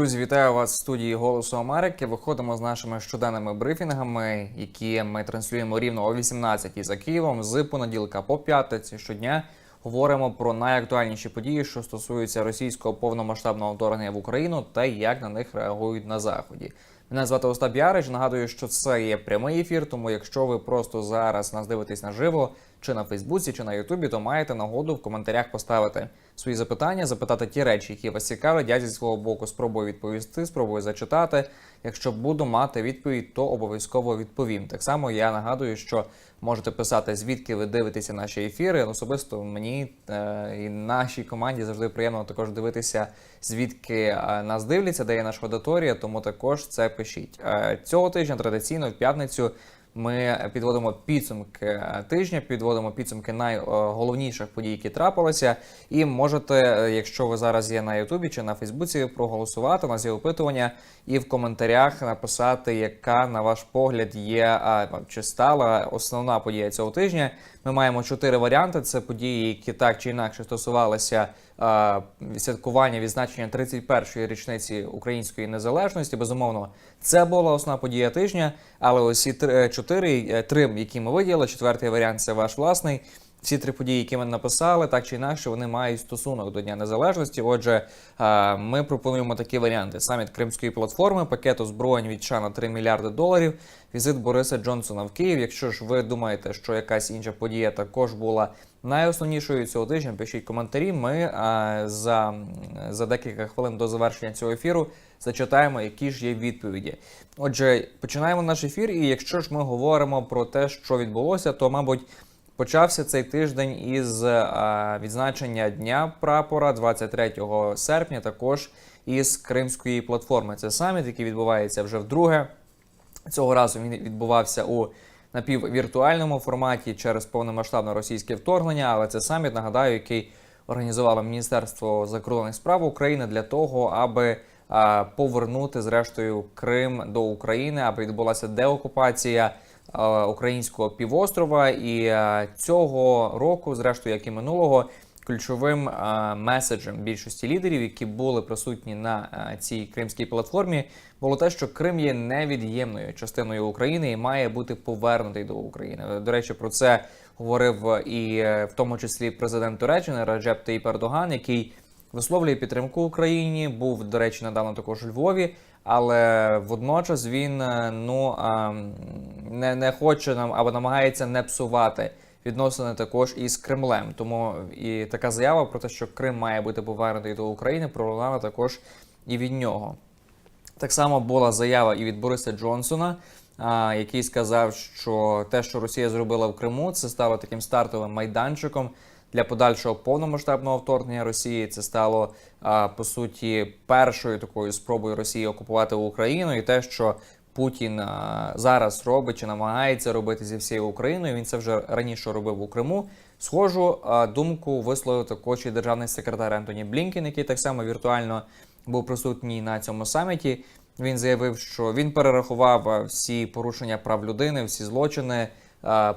Друзі, вітаю вас в студії Голосу Америки. Виходимо з нашими щоденними брифінгами, які ми транслюємо рівно о 18 за Києвом з понеділка по п'ятниці щодня. Говоримо про найактуальніші події, що стосуються російського повномасштабного вторгнення в Україну та як на них реагують на заході. Мене звати Остап Ярич. Нагадую, що це є прямий ефір. Тому, якщо ви просто зараз нас дивитесь наживо, чи на Фейсбуці, чи на Ютубі, то маєте нагоду в коментарях поставити свої запитання, запитати ті речі, які вас цікавлять. Я зі свого боку спробую відповісти, спробую зачитати. Якщо буду мати відповідь, то обов'язково відповім. Так само я нагадую, що можете писати, звідки ви дивитеся наші ефіри. Особисто мені е, і нашій команді завжди приємно також дивитися, звідки е, нас дивляться, де є наша аудиторія. Тому також це пишіть Е, цього тижня. Традиційно в п'ятницю. Ми підводимо підсумки е, тижня, підводимо підсумки найголовніших подій, які трапилися. І можете, е, якщо ви зараз є на Ютубі чи на Фейсбуці, проголосувати. У нас є опитування, і в коментарях написати, яка на ваш погляд є чи стала основна подія цього тижня. Ми маємо чотири варіанти. Це події, які так чи інакше стосувалися святкування відзначення 31-ї річниці української незалежності. Безумовно, це була основна подія тижня. Але усі три чотири, е, три, які ми виділили, четвертий варіант це ваш власний. Всі три події, які ми написали, так чи інакше, вони мають стосунок до Дня Незалежності. Отже, ми пропонуємо такі варіанти: саміт Кримської платформи, пакет озброєнь від США на 3 мільярди доларів, візит Бориса Джонсона в Київ. Якщо ж ви думаєте, що якась інша подія також була найосновнішою цього тижня, пишіть коментарі. Ми за, за декілька хвилин до завершення цього ефіру зачитаємо, які ж є відповіді. Отже, починаємо наш ефір. І якщо ж ми говоримо про те, що відбулося, то мабуть. Почався цей тиждень із е, відзначення Дня прапора 23 серпня, також із Кримської платформи. Це саміт, який відбувається вже вдруге. Цього разу він відбувався у напіввіртуальному форматі через повномасштабне російське вторгнення. Але це саміт, нагадаю, який організувало Міністерство закордонних справ України для того, аби повернути зрештою Крим до України, аби відбулася деокупація українського півострова. І е, цього року, зрештою, як і минулого, ключовим е, меседжем більшості лідерів, які були присутні на е, цій кримській платформі, було те, що Крим є невід'ємною частиною України і має бути повернутий до України. До речі, про це говорив і е, в тому числі президент Туреччини Раджеп Таїп Ердоган, який висловлює підтримку Україні. Був, до речі, недавно також у Львові. Але водночас він е, ну не, не хоче нам або намагається не псувати відносини також із Кремлем. Тому і така заява про те, що Крим має бути повернутий до України, пролунала також і від нього. Так само була заява і від Бориса Джонсона, який сказав, що те, що Росія зробила в Криму, це стало таким стартовим майданчиком для подальшого повномасштабного вторгнення Росії. Це стало по суті першою такою спробою Росії окупувати Україну, і те, що Путін зараз робить чи намагається робити зі всією Україною. Він це вже раніше робив у Криму. Схожу думку висловив також і державний секретар Ентоні Блінкен, який так само віртуально був присутній на цьому саміті. Він заявив, що він перерахував всі порушення прав людини, всі злочини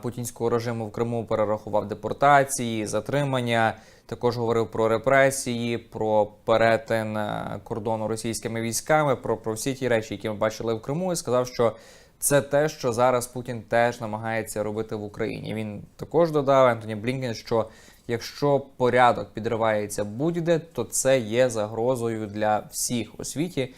путінського режиму в Криму, перерахував депортації, затримання. Також говорив про репресії, про перетин кордону російськими військами, про, про всі ті речі, які ми бачили в Криму, і сказав, що це те, що зараз Путін теж намагається робити в Україні. Він також додав Ентоні Блінкен, що якщо порядок підривається будь-де, то це є загрозою для всіх у світі.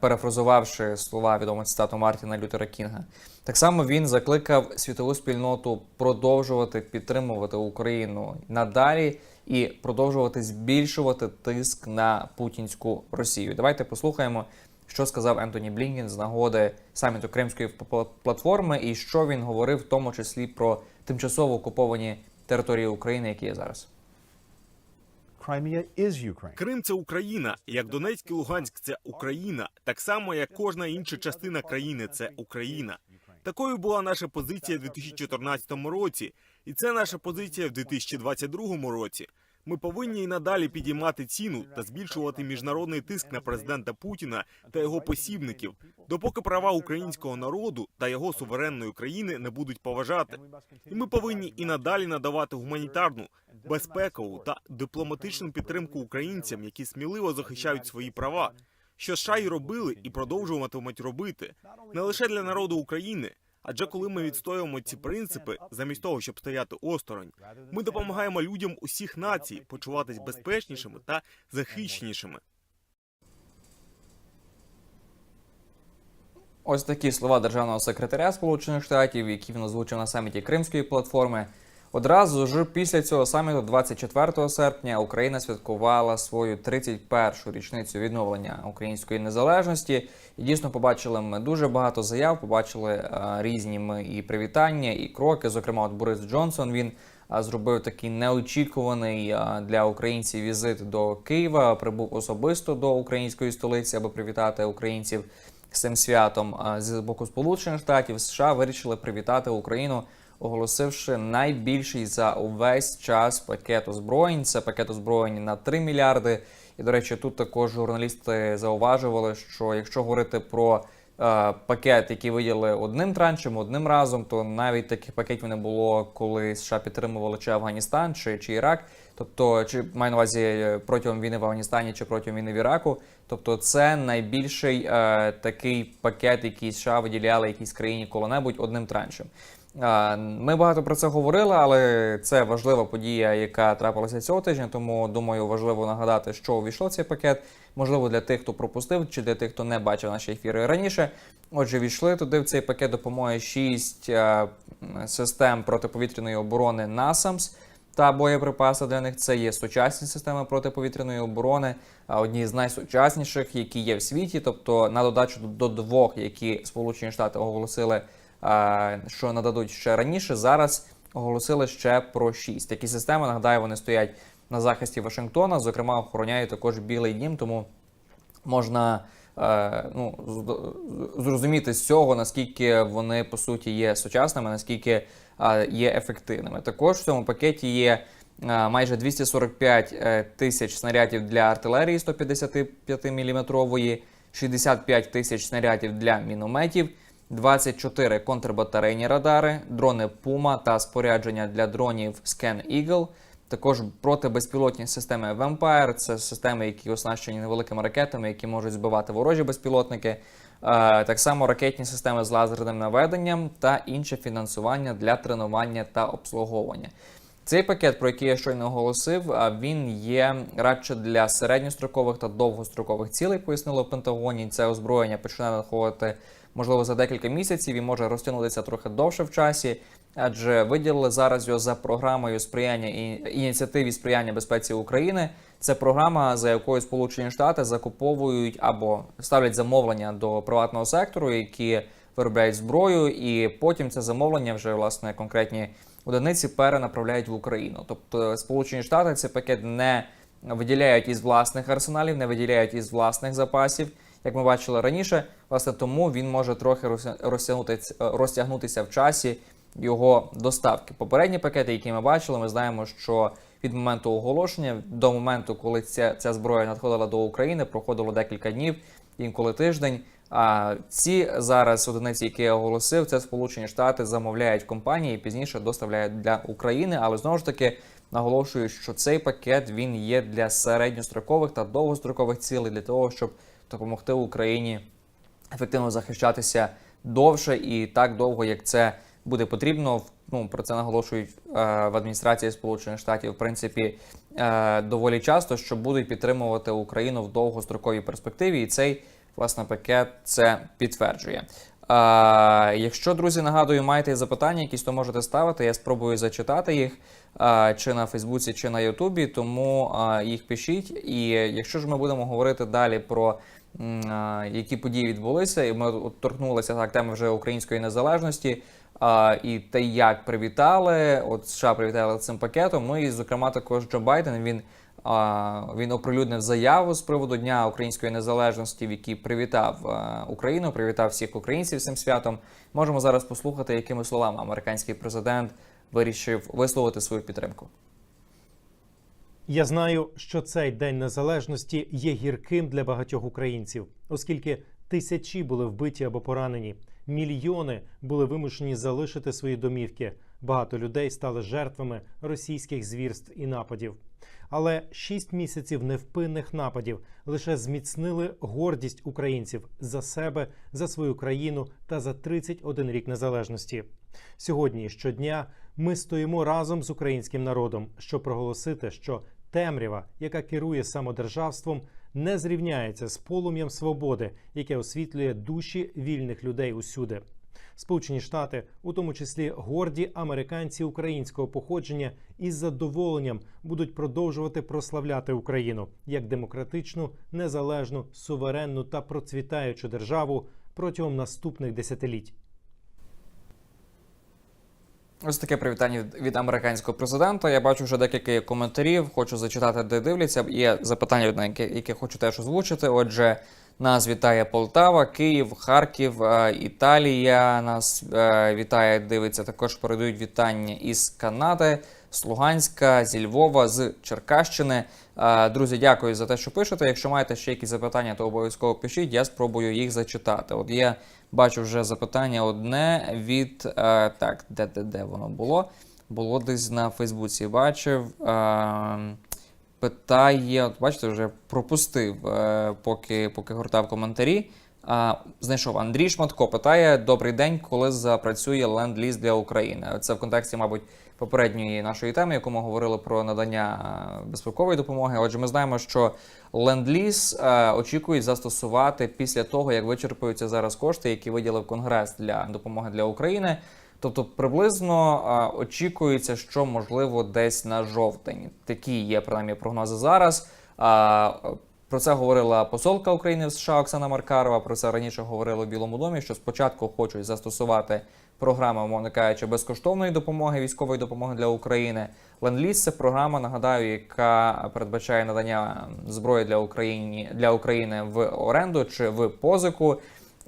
Перефразувавши слова відомого цитату Мартіна Лютера Кінга, так само він закликав світову спільноту продовжувати підтримувати Україну надалі і продовжувати збільшувати тиск на путінську Росію. Давайте послухаємо, що сказав Ентоні Блінкен з нагоди саміту Кримської пл- платформи, і що він говорив, в тому числі про тимчасово окуповані території України, які є зараз. Крим це Україна, як Донецьк і Луганськ це Україна, так само як кожна інша частина країни це Україна. Такою була наша позиція в 2014 році, і це наша позиція в 2022 році. Ми повинні і надалі підіймати ціну та збільшувати міжнародний тиск на президента Путіна та його посібників, допоки права українського народу та його суверенної країни не будуть поважати. І ми повинні і надалі надавати гуманітарну, безпекову та дипломатичну підтримку українцям, які сміливо захищають свої права. Що США й робили і продовжуватимуть робити не лише для народу України. Адже коли ми відстоюємо ці принципи, замість того, щоб стояти осторонь, ми допомагаємо людям усіх націй почуватись безпечнішими та захищенішими. Ось такі слова державного секретаря Сполучених Штатів, які він озвучив на саміті Кримської платформи. Одразу ж після цього саміту, 24 серпня, Україна святкувала свою 31-шу річницю відновлення української незалежності. І дійсно побачили ми дуже багато заяв. Побачили е, різні ми і привітання, і кроки. Зокрема, от Борис Джонсон він е, зробив такий неочікуваний е, для українців візит до Києва. Прибув особисто до української столиці, аби привітати українців з цим святом. А з боку Сполучених Штатів США вирішили привітати Україну, оголосивши найбільший за увесь час пакет озброєнь. Це пакет озброєнь на 3 мільярди. І до речі, тут також журналісти зауважували, що якщо говорити про е, пакет, який виділи одним траншем, одним разом, то навіть таких пакетів не було, коли США підтримували чи Афганістан, чи, чи Ірак. Тобто, чи маю на увазі е, протягом війни в Афганістані чи протягом війни в Іраку. Тобто, це найбільший е, такий пакет, який США виділяли якійсь країні коли-небудь одним траншем. Ми багато про це говорили, але це важлива подія, яка трапилася цього тижня. Тому думаю, важливо нагадати, що увійшло в цей пакет. Можливо, для тих, хто пропустив, чи для тих, хто не бачив наші ефіри раніше. Отже, війшли туди в цей пакет допомоги 6 систем протиповітряної оборони NASAMS та боєприпаси для них. Це є сучасні системи протиповітряної оборони, одні з найсучасніших, які є в світі. Тобто, на додачу до двох, які Сполучені Штати оголосили, що нададуть ще раніше, зараз оголосили ще про шість. Такі системи нагадаю, вони стоять на захисті Вашингтона. Зокрема, охороняє також Білий Дім, тому можна. е, Ну, зрозуміти з цього, наскільки вони по суті є сучасними, наскільки є ефективними. Також в цьому пакеті є майже 245 е, тисяч снарядів для артилерії 155 мм, 65 тисяч снарядів для мінометів, 24 контрбатарейні радари, дрони Puma та спорядження для дронів Scan Eagle. Також протибезпілотні системи Vampire – це системи, які оснащені невеликими ракетами, які можуть збивати ворожі безпілотники. Так само ракетні системи з лазерним наведенням та інше фінансування для тренування та обслуговування. Цей пакет, про який я щойно оголосив, він є радше для середньострокових та довгострокових цілей, пояснили в Пентагоні. Це озброєння почне надходити можливо за декілька місяців і може розтягнутися трохи довше в часі, адже виділили зараз його за програмою сприяння і ініціативі сприяння безпеці України. Це програма, за якою Сполучені Штати закуповують або ставлять замовлення до приватного сектору, які виробляють зброю, і потім це замовлення вже власне конкретні одиниці перенаправляють в Україну. Тобто Сполучені Штати цей пакет не виділяють із власних арсеналів, не виділяють із власних запасів. Як ми бачили раніше, власне тому він може трохи розтягнутися, розтягнутися в часі його доставки. Попередні пакети, які ми бачили, ми знаємо, що від моменту оголошення до моменту, коли ця, ця зброя надходила до України, проходило декілька днів, інколи тиждень. А ці зараз одиниці, які я оголосив, це Сполучені Штати замовляють компанії і пізніше доставляють для України. Але знову ж таки наголошую, що цей пакет він є для середньострокових та довгострокових цілей для того, щоб допомогти Україні ефективно захищатися довше і так довго, як це буде потрібно. Ну про це наголошують е, в адміністрації Сполучених Штатів, в принципі, е, доволі часто, що будуть підтримувати Україну в довгостроковій перспективі, і цей власне пакет це підтверджує. А, якщо, друзі, нагадую, маєте запитання, якісь то можете ставити. Я спробую зачитати їх а, чи на Фейсбуці, чи на Ютубі, тому а, їх пишіть. І якщо ж ми будемо говорити далі про які події відбулися, і ми от торкнулися так теми вже української незалежності. А, і те, як привітали, от США привітали цим пакетом. Ну і зокрема також Джо Байден він а, Він оприлюднив заяву з приводу Дня української незалежності, в якій привітав а, Україну, привітав всіх українців цим святом. Можемо зараз послухати, якими словами американський президент вирішив висловити свою підтримку. Я знаю, що цей день незалежності є гірким для багатьох українців, оскільки тисячі були вбиті або поранені. Мільйони були вимушені залишити свої домівки. Багато людей стали жертвами російських звірств і нападів. Але шість місяців невпинних нападів лише зміцнили гордість українців за себе, за свою країну та за 31 рік незалежності. Сьогодні щодня ми стоїмо разом з українським народом, щоб проголосити, що темрява, яка керує самодержавством, не зрівняється з полум'ям свободи, яке освітлює душі вільних людей усюди. Сполучені Штати, у тому числі горді американці українського походження, із задоволенням будуть продовжувати прославляти Україну як демократичну, незалежну, суверенну та процвітаючу державу протягом наступних десятиліть. Ось таке привітання від, американського президента. Я бачу вже декілька коментарів. Хочу зачитати, де дивляться. Є запитання, на яке, яке хочу теж озвучити. Отже, нас вітає Полтава, Київ, Харків, е, Італія. Нас е, вітає, дивиться. Також передають вітання із Канади, з Луганська, зі Львова, з Черкащини. Е, Друзі, дякую за те, що пишете. Якщо маєте ще якісь запитання, то обов'язково пишіть. Я спробую їх зачитати. От я бачу вже запитання одне від е, так, де, де, де воно було? Було десь на Фейсбуці. Бачив. Е, питає, от бачите, вже пропустив, поки, поки гортав коментарі. А, знайшов Андрій Шматко. Питає: Добрий день, коли запрацює ленд-ліз для України. Це в контексті, мабуть, попередньої нашої теми, яку ми говорили про надання безпекової допомоги. Отже, ми знаємо, що ленд-ліз очікують застосувати після того, як вичерпуються зараз кошти, які виділив Конгрес для допомоги для України. Тобто приблизно а, очікується, що можливо десь на жовтень. Такі є принаймні прогнози зараз. А, про це говорила посолка України в США Оксана Маркарова. Про це раніше говорили в Білому домі. Що спочатку хочуть застосувати програму, мовно кажучи, безкоштовної допомоги, військової допомоги для України. Ленд-ліз – це програма, нагадаю, яка передбачає надання зброї для України для України в оренду чи в позику.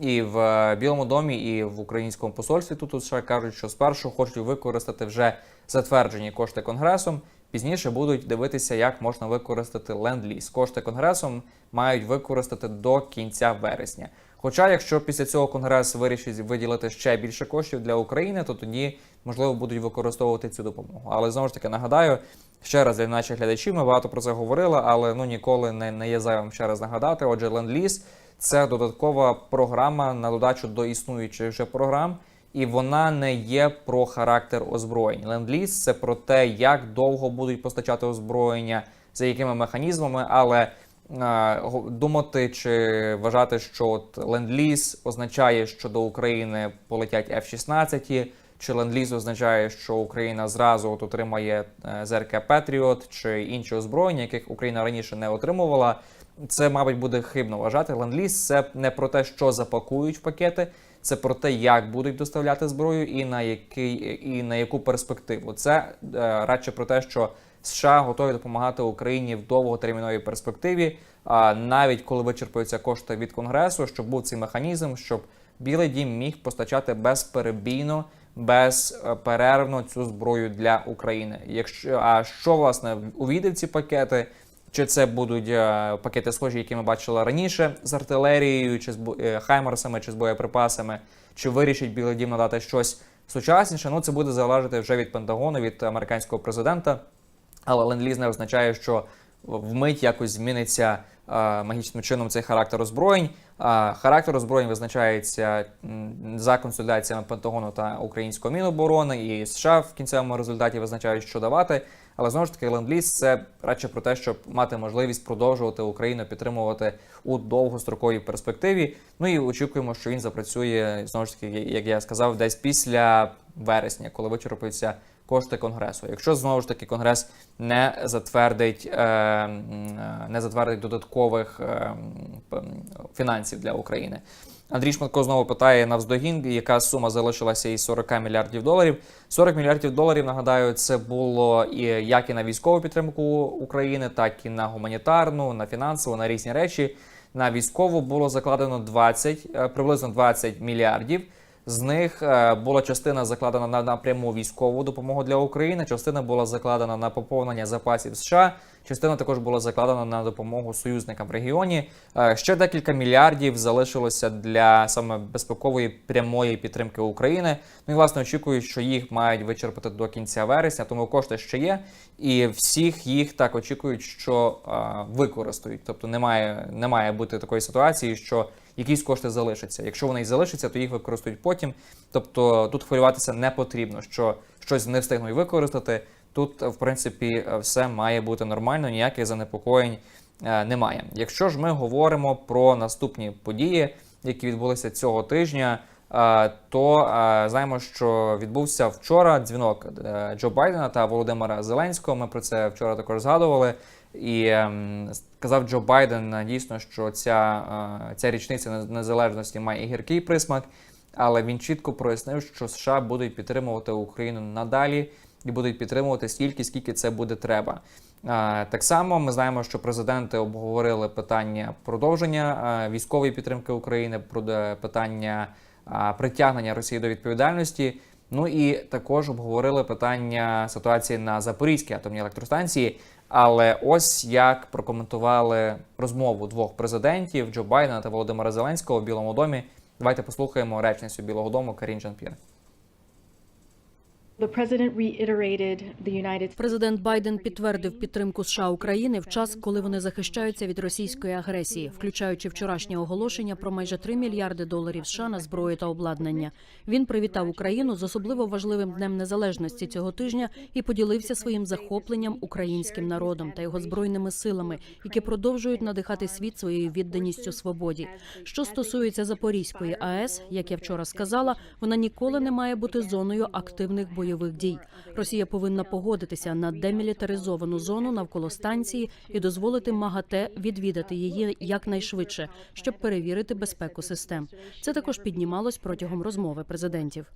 І в е, Білому домі, і в українському посольстві тут у США кажуть, що спершу хочуть використати вже затверджені кошти конгресом. Пізніше будуть дивитися, як можна використати ленд-ліз. Кошти конгресом мають використати до кінця вересня. Хоча, якщо після цього конгрес вирішить виділити ще більше коштів для України, то тоді можливо будуть використовувати цю допомогу. Але знову ж таки нагадаю ще раз для наших глядачів. Ми багато про це говорили, але ну ніколи не, не є зайвим ще раз нагадати. Отже, ленд-ліз – це додаткова програма на додачу до існуючих вже програм, і вона не є про характер озброєнь. Ленд-ліз – це про те, як довго будуть постачати озброєння, за якими механізмами, але е, думати чи вважати, що от ленд-ліз означає, що до України полетять F-16, чи ленд-ліз означає, що Україна зразу от отримає е, ЗРК Петріот чи інші озброєння, яких Україна раніше не отримувала. Це, мабуть, буде хибно вважати. Ленд-ліз – це не про те, що запакують в пакети, це про те, як будуть доставляти зброю і на який і на яку перспективу. Це е, радше про те, що США готові допомагати Україні в довготерміновій перспективі, а навіть коли вичерпуються кошти від конгресу, щоб був цей механізм, щоб Білий Дім міг постачати безперебійно, безперервно цю зброю для України. Якщо а що власне увійде в ці пакети? Чи це будуть е, пакети схожі, які ми бачили раніше з артилерією, чи з е, хаймерсами, чи з боєприпасами, чи вирішить Білий Дім надати щось сучасніше? Ну це буде залежати вже від Пентагону, від американського президента. Але ленд-ліз не означає, що вмить якось зміниться е, магічним чином цей характер озброєнь. Характер озброєнь визначається за консультаціями Пентагону та українського Міноборони, і США в кінцевому результаті визначають, що давати. Але знову ж таки, ленд-ліз – це радше про те, щоб мати можливість продовжувати Україну підтримувати у довгостроковій перспективі. Ну і очікуємо, що він запрацює знову ж таки, як я сказав, десь після вересня, коли вичерпуються кошти конгресу. Якщо знову ж таки конгрес не затвердить, е, е, не затвердить додаткових е, фінансів для України. Андрій Шматко знову питає навздогін, яка сума залишилася із 40 мільярдів доларів. 40 мільярдів доларів, нагадаю, це було і як і на військову підтримку України, так і на гуманітарну, на фінансову, на різні речі. На військову було закладено 20, е, приблизно 20 мільярдів. З них е, була частина закладена на напряму військову допомогу для України, частина була закладена на поповнення запасів США, Частина також була закладена на допомогу союзникам в регіоні. Е, Ще декілька мільярдів залишилося для саме безпекової прямої підтримки України. Ну і власне очікую, що їх мають вичерпати до кінця вересня, тому кошти ще є, і всіх їх так очікують, що е, використають. Тобто немає, не бути такої ситуації, що якісь кошти залишаться. Якщо вони і залишаться, то їх використають потім. Тобто тут хвилюватися не потрібно, що щось не встигнуть використати. Тут, в принципі, все має бути нормально, ніяких занепокоєнь е, немає. Якщо ж ми говоримо про наступні події, які відбулися цього тижня, е, то е, знаємо, що відбувся вчора дзвінок Джо Байдена та Володимира Зеленського. Ми про це вчора також згадували. І ем, сказав Джо Байден дійсно, що ця, ця річниця незалежності має і гіркий присмак, але він чітко прояснив, що США будуть підтримувати Україну надалі і будуть підтримувати стільки, скільки це буде треба. Так само ми знаємо, що президенти обговорили питання продовження військової підтримки України, питання притягнення Росії до відповідальності. Ну і також обговорили питання ситуації на Запорізькій атомній електростанції. Але ось як прокоментували розмову двох президентів Джо Байдена та Володимира Зеленського в Білому домі. Давайте послухаємо речницю Білого Дому Карін Жан-П'єр. Президент Байден підтвердив підтримку США України в час, коли вони захищаються від російської агресії, включаючи вчорашнє оголошення про майже 3 мільярди доларів США на зброю та обладнання. Він привітав Україну з особливо важливим днем незалежності цього тижня і поділився своїм захопленням українським народом та його збройними силами, які продовжують надихати світ своєю відданістю свободі. Що стосується Запорізької АЕС, як я вчора сказала, вона ніколи не має бути зоною активних бойових дій. Росія повинна погодитися на демілітаризовану зону навколо станції і дозволити МАГАТЕ відвідати її якнайшвидше, щоб перевірити безпеку систем. Це також піднімалось протягом розмови президентів.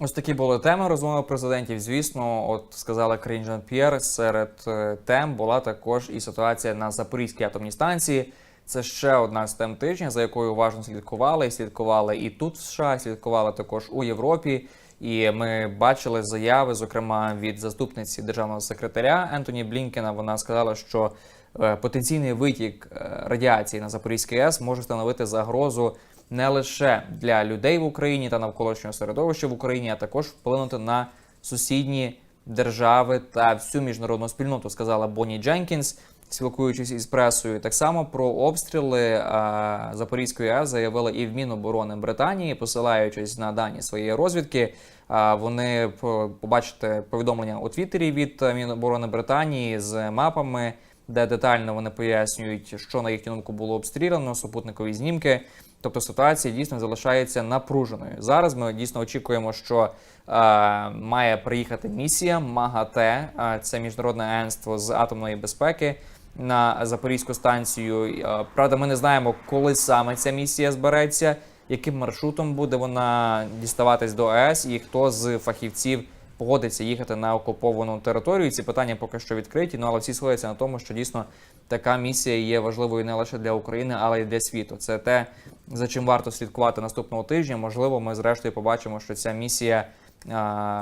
Ось такі були теми розмови президентів. Звісно, от сказала Карін Жан-П'єр, серед е, тем була також і ситуація на Запорізькій атомній станції. Це ще одна з тем тижня, за якою уважно слідкували. Слідкували і тут в США, слідкували також у Європі. І ми бачили заяви, зокрема від заступниці державного секретаря Ентоні Блінкена. Вона сказала, що е, потенційний витік е, радіації на Запорізькій АЕС може становити загрозу не лише для людей в Україні та навколишнього середовища в Україні, а також вплинути на сусідні держави та всю міжнародну спільноту, сказала Бонні Дженкінс, спілкуючись із пресою. Так само про обстріли Запорізької АЕС заявили і в Міноборони Британії, посилаючись на дані своєї розвідки. Вони побачите повідомлення у Твіттері від е, Міноборони Британії з мапами. Де детально вони пояснюють, що на їхню думку було обстріляно, супутникові знімки. Тобто ситуація дійсно залишається напруженою. Зараз ми дійсно очікуємо, що е, має приїхати місія МАГАТЕ, е, це міжнародне агентство з атомної безпеки на Запорізьку станцію. Е, правда, ми не знаємо, коли саме ця місія збереться, яким маршрутом буде вона діставатись до АЕС, і хто з фахівців погодиться їхати на окуповану територію. Ці питання поки що відкриті. Ну але всі сходяться на тому, що дійсно така місія є важливою не лише для України, але й для світу. Це те, за чим варто слідкувати наступного тижня. Можливо, ми зрештою побачимо, що ця місія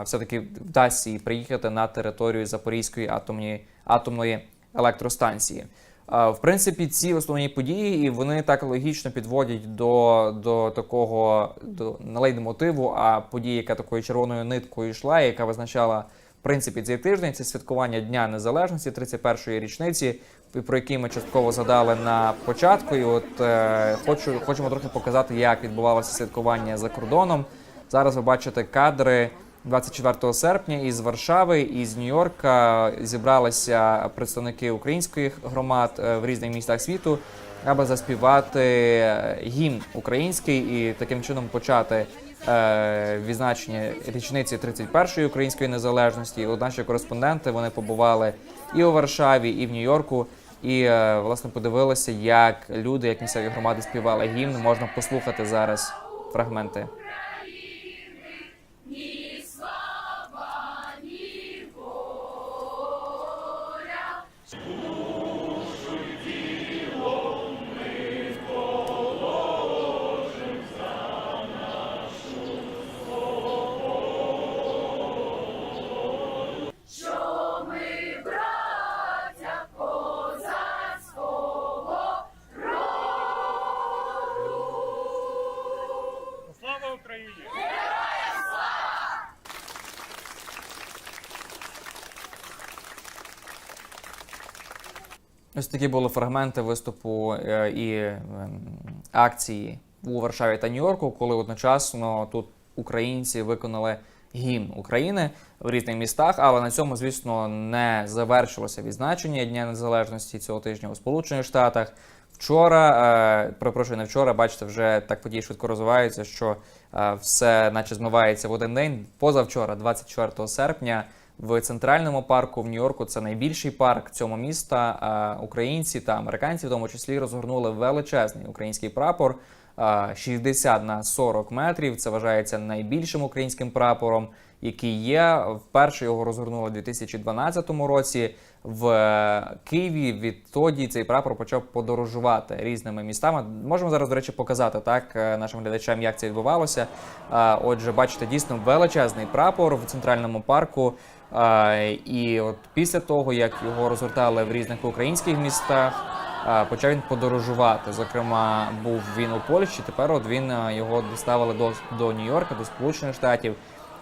все-таки вдасться їй приїхати на територію Запорізької атомної атомної електростанції. В принципі, ці основні події, і вони так логічно підводять до, до такого до не лейтмотиву, а події, яка такою червоною ниткою йшла, яка визначала в принципі цей тиждень. Це святкування Дня Незалежності, 31-ї річниці, про який ми частково згадали на початку. І от е, хочу, хочемо трохи показати, як відбувалося святкування за кордоном. Зараз ви бачите кадри 24 серпня із Варшави і з Нью-Йорка зібралися представники українських громад е, в різних містах світу, аби заспівати е, гімн український і таким чином почати е, відзначення річниці 31-ї української незалежності. От наші кореспонденти вони побували і у Варшаві, і в Нью-Йорку. І власне подивилися, як люди, як місцеві громади співали гімн. Можна послухати зараз фрагменти. Ось такі були фрагменти виступу е, і ем, акції у Варшаві та Нью-Йорку, коли одночасно тут українці виконали гімн України в різних містах. Але на цьому, звісно, не завершилося відзначення Дня Незалежності цього тижня у Сполучених Штатах. Вчора, е, перепрошую, не вчора, бачите, вже так події швидко розвиваються, що е, все наче змивається в один день. Позавчора, 24 серпня, в центральному парку в Нью-Йорку, це найбільший парк цього міста. Українці та американці, в тому числі, розгорнули величезний український прапор. е, 60 на 40 метрів. Це вважається найбільшим українським прапором, який є. Вперше його розгорнули у 2012 році в е, Києві. Відтоді цей прапор почав подорожувати різними містами. Можемо зараз, до речі, показати так е, нашим глядачам, як це відбувалося. Е, Отже, бачите, дійсно величезний прапор в центральному парку. І от після того, як його розгортали в різних українських містах, почав він подорожувати. Зокрема, був він у Польщі. Тепер от він його доставили до, до Нью-Йорка, до Сполучених Штатів.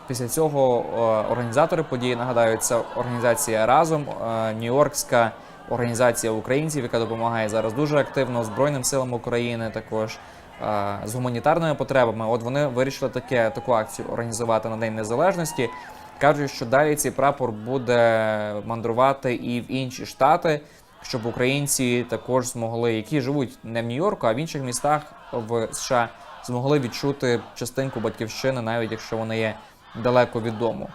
Після цього е, організатори події нагадаю, це організація разом е, Нью-Йоркська організація українців, яка допомагає зараз дуже активно Збройним силам України, також е, з гуманітарними потребами. От вони вирішили таке таку акцію організувати на День Незалежності. Кажуть, що далі цей прапор буде мандрувати і в інші штати, щоб українці також змогли, які живуть не в Нью-Йорку, а в інших містах в США, змогли відчути частинку батьківщини, навіть якщо вони є далеко від дому.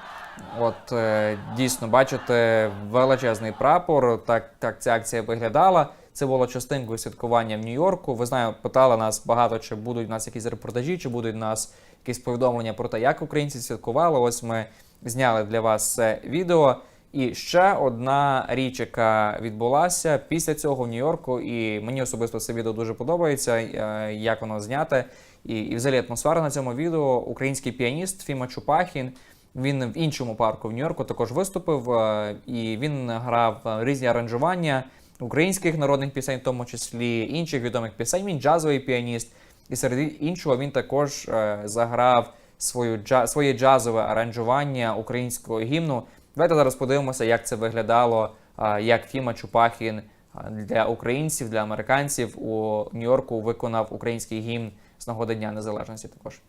От е, дійсно бачите величезний прапор. Так, так ця акція виглядала. Це було частинкою святкування в Нью-Йорку. Ви знаю, питали нас багато, чи будуть в нас якісь репортажі, чи будуть в нас якісь повідомлення про те, як українці святкували. Ось ми зняли для вас це відео. І ще одна річ, яка відбулася після цього в Нью-Йорку, і мені особисто це відео дуже подобається, е, як воно зняте. І, і взагалі атмосфера на цьому відео. Український піаніст Фіма Чупахін. Він в іншому парку в Нью-Йорку також виступив, е, і він грав різні аранжування українських народних пісень, в тому числі інших відомих пісень. Він джазовий піаніст. І серед іншого він також е, заграв свою джа- своє джазове аранжування українського гімну. Давайте зараз подивимося, як це виглядало, е, як Фіма Чупахін для українців, для американців у Нью-Йорку виконав український гімн з нагоди Дня Незалежності також.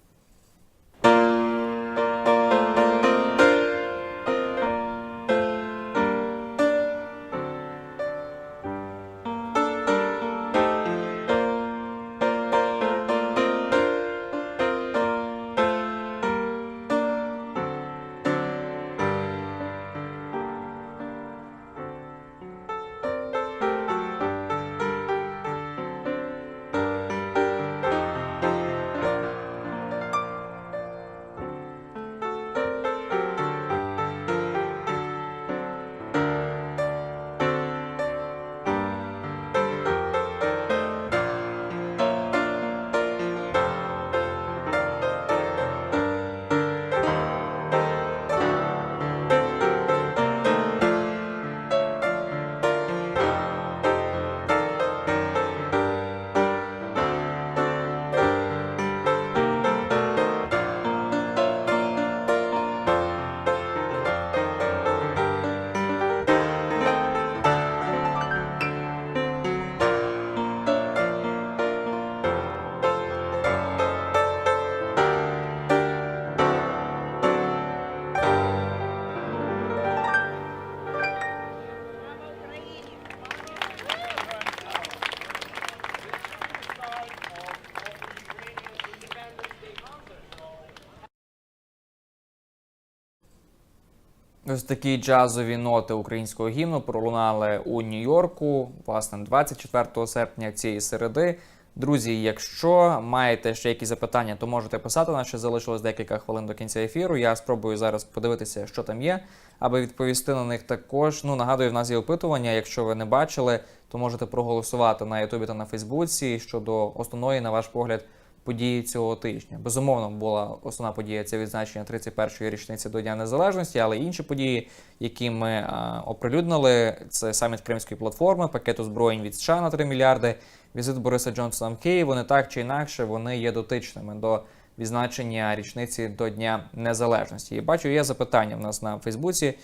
Ось такі джазові ноти українського гімну пролунали у Нью-Йорку, власне, 24 серпня цієї середи. Друзі, якщо маєте ще якісь запитання, то можете писати. Нам ще залишилось декілька хвилин до кінця ефіру. Я спробую зараз подивитися, що там є, аби відповісти на них також. Ну, нагадую, в нас є опитування. Якщо ви не бачили, то можете проголосувати на Ютубі та на Фейсбуці щодо основної, на ваш погляд, події цього тижня. Безумовно, була основна подія це відзначення 31-ї річниці до Дня Незалежності, але інші події, які ми а, оприлюднили, це саміт Кримської платформи, пакет озброєнь від США на 3 мільярди, візит Бориса Джонсона в Київ. Вони так чи інакше вони є дотичними до відзначення річниці до Дня Незалежності. І бачу, є запитання в нас на Фейсбуці. Е,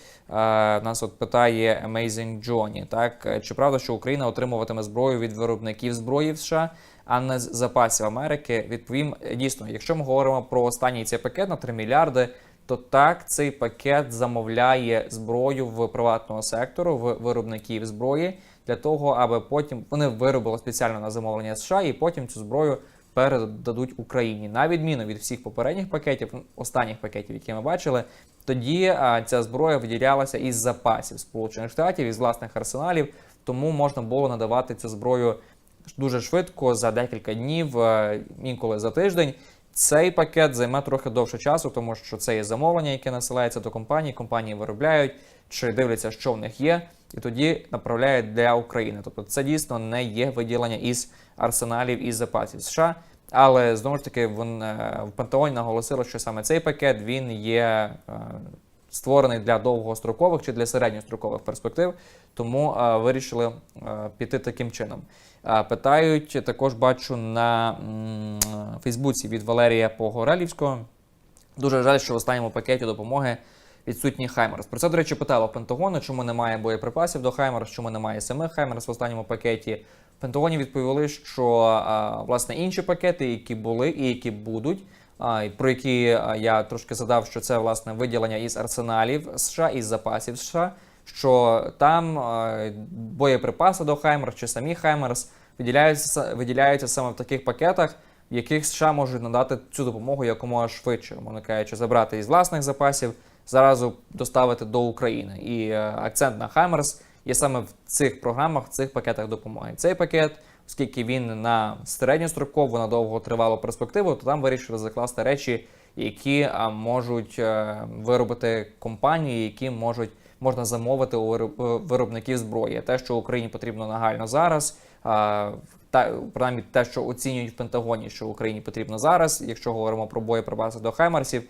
нас от питає Amazing Johnny, Так чи правда, що Україна отримуватиме зброю від виробників зброї в США, а не з запасів Америки? Відповім е, дійсно, якщо ми говоримо про останній цей пакет на 3 мільярди. То так цей пакет замовляє зброю в приватного сектору, в виробників зброї для того, аби потім вони виробили спеціально на замовлення США і потім цю зброю передадуть Україні. На відміну від всіх попередніх пакетів, останніх пакетів, які ми бачили, тоді ця зброя виділялася із запасів Сполучених Штатів, із власних арсеналів, тому можна було надавати цю зброю дуже швидко за декілька днів, інколи за тиждень. Цей пакет займе трохи довше часу, тому що це є замовлення, яке насилається до компанії. Компанії виробляють чи дивляться, що в них є, і тоді направляють для України. Тобто це дійсно не є виділення із арсеналів із запасів США. Але знову ж таки, е, в Пентагоні наголосили, що саме цей пакет він є е, створений для довгострокових чи для середньострокових перспектив, тому е, вирішили піти таким чином. Питають також бачу на Фейсбуці від Валерія Погорелівського. Дуже жаль, що в останньому пакеті допомоги відсутній Хаймерс. Про це, до речі, питало Пентагону, чому немає боєприпасів до Хаймерс, чому немає самих Хаймерс в останньому пакеті. В Пентагоні відповіли, що власне інші пакети, які були і які будуть, про які я трошки задав, що це власне виділення із арсеналів США, із запасів США, що там боєприпаси до Хаймерс чи самі Хаймерс виділяються, виділяються саме в таких пакетах, в яких США можуть надати цю допомогу якомога швидше, мовно кажучи, забрати із власних запасів, зразу доставити до України. І е, акцент на Хаймерс є саме в цих програмах, в цих пакетах допомоги. Цей пакет, оскільки він на середньострокову, на довготривалу перспективу, то там вирішили закласти речі, які можуть е, виробити компанії, які можуть можна замовити у вироб- е, виробників зброї. Те, що Україні потрібно нагально зараз. Та принаймні те, що оцінюють в Пентагоні, що Україні потрібно зараз, якщо говоримо про боєприпаси до Хаймарсів,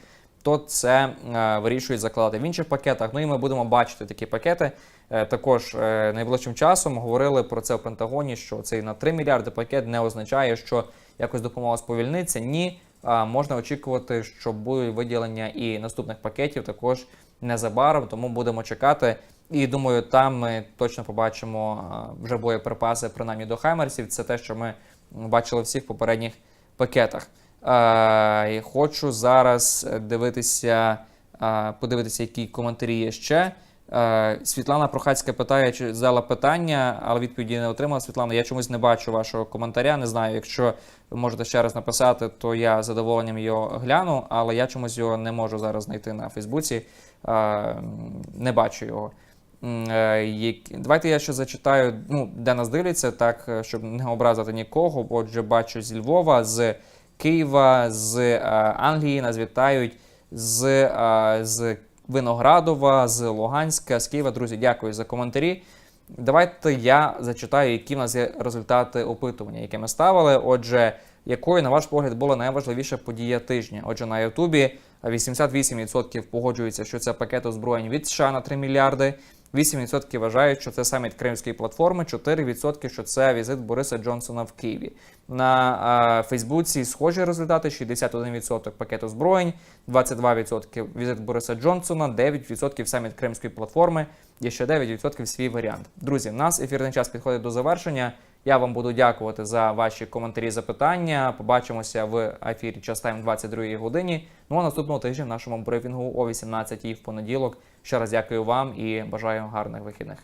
то це е, вирішують закладати в інших пакетах. Ну і ми будемо бачити такі пакети. Е, також е, найближчим часом говорили про це в Пентагоні, що цей на 3 мільярди пакет не означає, що якось допомога сповільниться. Ні, можна очікувати, що будуть виділення і наступних пакетів також незабаром, тому будемо чекати. І думаю, там ми точно побачимо вже боєприпаси, принаймні до Хаймерсів. Це те, що ми бачили всіх попередніх пакетах. Хочу зараз дивитися, подивитися, які коментарі є ще. Світлана Прохацька питає, чи задала питання, але відповіді не отримала. Світлана, я чомусь не бачу вашого коментаря. Не знаю, якщо ви можете ще раз написати, то я з задоволенням його гляну, але я чомусь його не можу зараз знайти на Фейсбуці. Не бачу його. Е, Давайте я ще зачитаю, ну, де нас дивляться, так, щоб не образити нікого. Отже, бачу зі Львова, з Києва, з е, Англії нас вітають, з, е, з Виноградова, з Луганська, з Києва. Друзі, дякую за коментарі. Давайте я зачитаю, які в нас є результати опитування, яке ми ставили. Отже, якою, на ваш погляд, була найважливіша подія тижня? Отже, на Ютубі 88% погоджуються, що це пакет озброєнь від США на 3 мільярди. 8% вважають, що це саміт Кримської платформи, 4% що це візит Бориса Джонсона в Києві. На Фейсбуці схожі результати: 61% пакет озброєнь, 22% візит Бориса Джонсона, 9% саміт Кримської платформи, є ще 9% свій варіант. Друзі, в нас ефірний час підходить до завершення. Я вам буду дякувати за ваші коментарі, запитання. Побачимося в ефірі час тайм 22 годині. Ну а наступного тижня в нашому брифінгу о 18 в понеділок. Ще раз дякую вам і бажаю гарних вихідних.